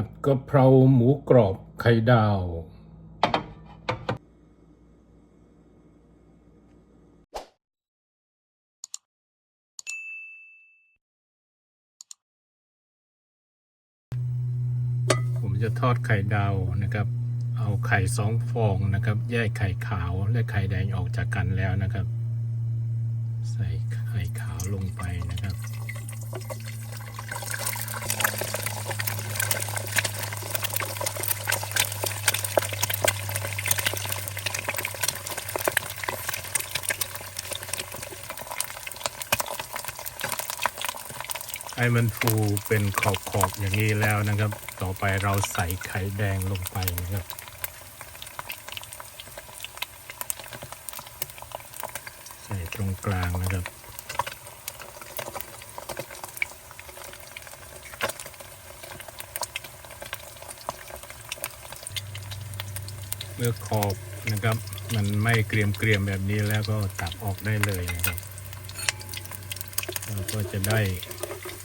ผัดกะเพราหมูกรอบไข่ดาว ผมจะทอดไข่ดาวนะครับ เอาไข่สองฟองนะครับ แยกไข่ขาวและไข่แดงออกจากกันแล้วนะครับ ใส่ไข่ขาวลงไปนะครับ ให้มันฟูเป็นขอบๆอย่างนี้แล้วนะครับ ต่อไปเราใส่ไข่แดงลงไปนะครับ ใส่ตรงกลางนะครับเมื่อขอบนะครับ มันไม่เกรียมเกรียมๆแบบนี้แล้วก็ตักออกได้เลยนะครับ เราก็จะได้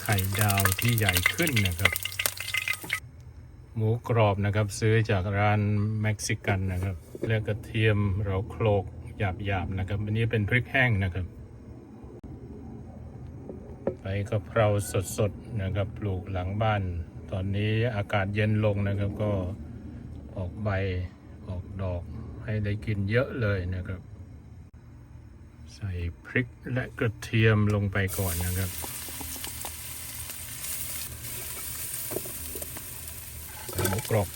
ไข่ดาวที่ใหญ่ขึ้นนะครับ หมูกรอบนะครับซื้อจากร้านเม็กซิกันนะครับแล้วกระเทียมเราโคลกหยาบๆนะครับ อันนี้เป็นพริกแห้งนะครับใบกะเพราสดๆนะครับ ปลูกหลังบ้าน ตอนนี้อากาศเย็นลงนะครับ ก็ออกใบออกดอกให้ได้กินเยอะเลยนะครับ ใส่พริกและกระเทียมลงไปก่อนนะครับ ใส่หมู กรอบ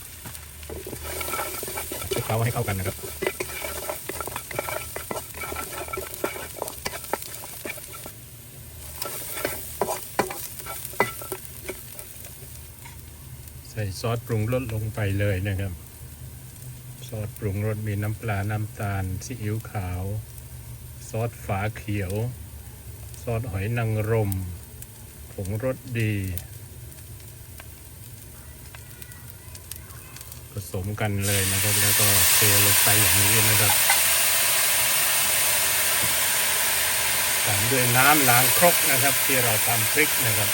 คลุกเคล้าให้เข้ากันนะครับ ใส่ซอสปรุงรสลงไปเลยนะครับ ซอสปรุงรสมีน้ำปลา น้ำตาล ซีอิ๊วขาว ซอสฝาเขียว ซอสหอยนางรมผงรสดี สมกันเลยนะครับ แล้วก็เทลงไปอย่างนี้นะครับตามด้วยน้ำล้างครกนะครับ ที่เราทำพริกนะครับ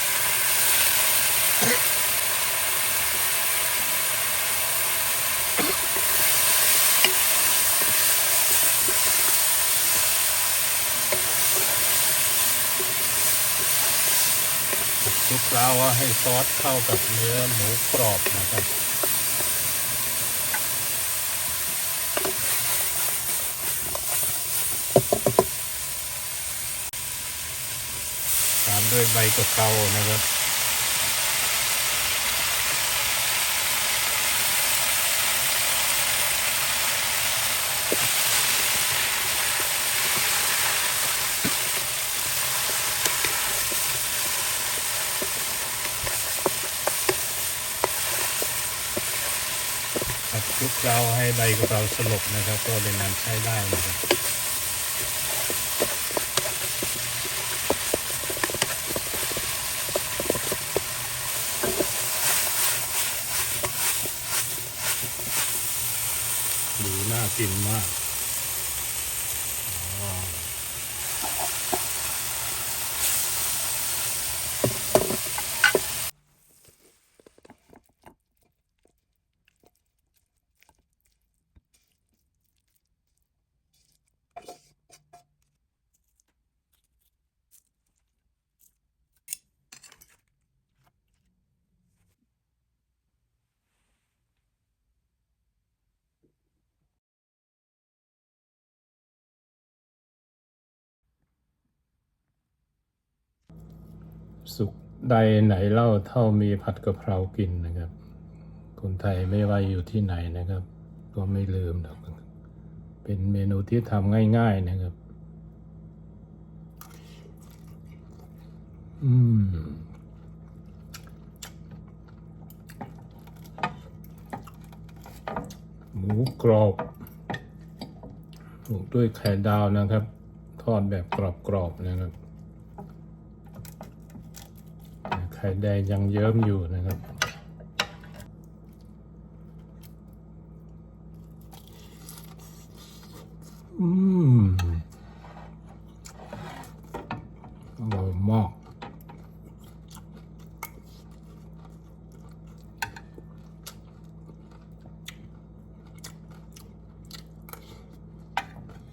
คลุกเคล้าให้ซอสเข้ากับเนื้อหมูกรอบนะครับ ตามด้วยใบกะเพรานะครับครับคลุกเคล้าให้ใบกะเพราสลบนะครับ ก็เป็นน้ำใช้ได้นะครับ กินมาก สุขใดไหนเล่าเท่ามีผัดกะเพรากินนะครับ คนไทยไม่ว่าอยู่ที่ไหนนะครับ ก็ไม่ลืมหรอกเป็นเมนูที่ทำง่ายๆนะครับ อืมหมูกรอบถูกด้วยไข่ดาวนะครับ ทอดแบบกรอบๆนะครับ ข่แดงยังเยิ้มอยู่นะครับ อืมอร่อยมาก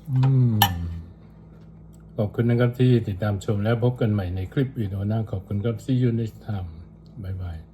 อืม อบคุณนะครับที่ติดตามชมและพบกันใหม่ในคลิปวิดีโอหน้าขอบคุณครับ see you next time บ๊ายบาย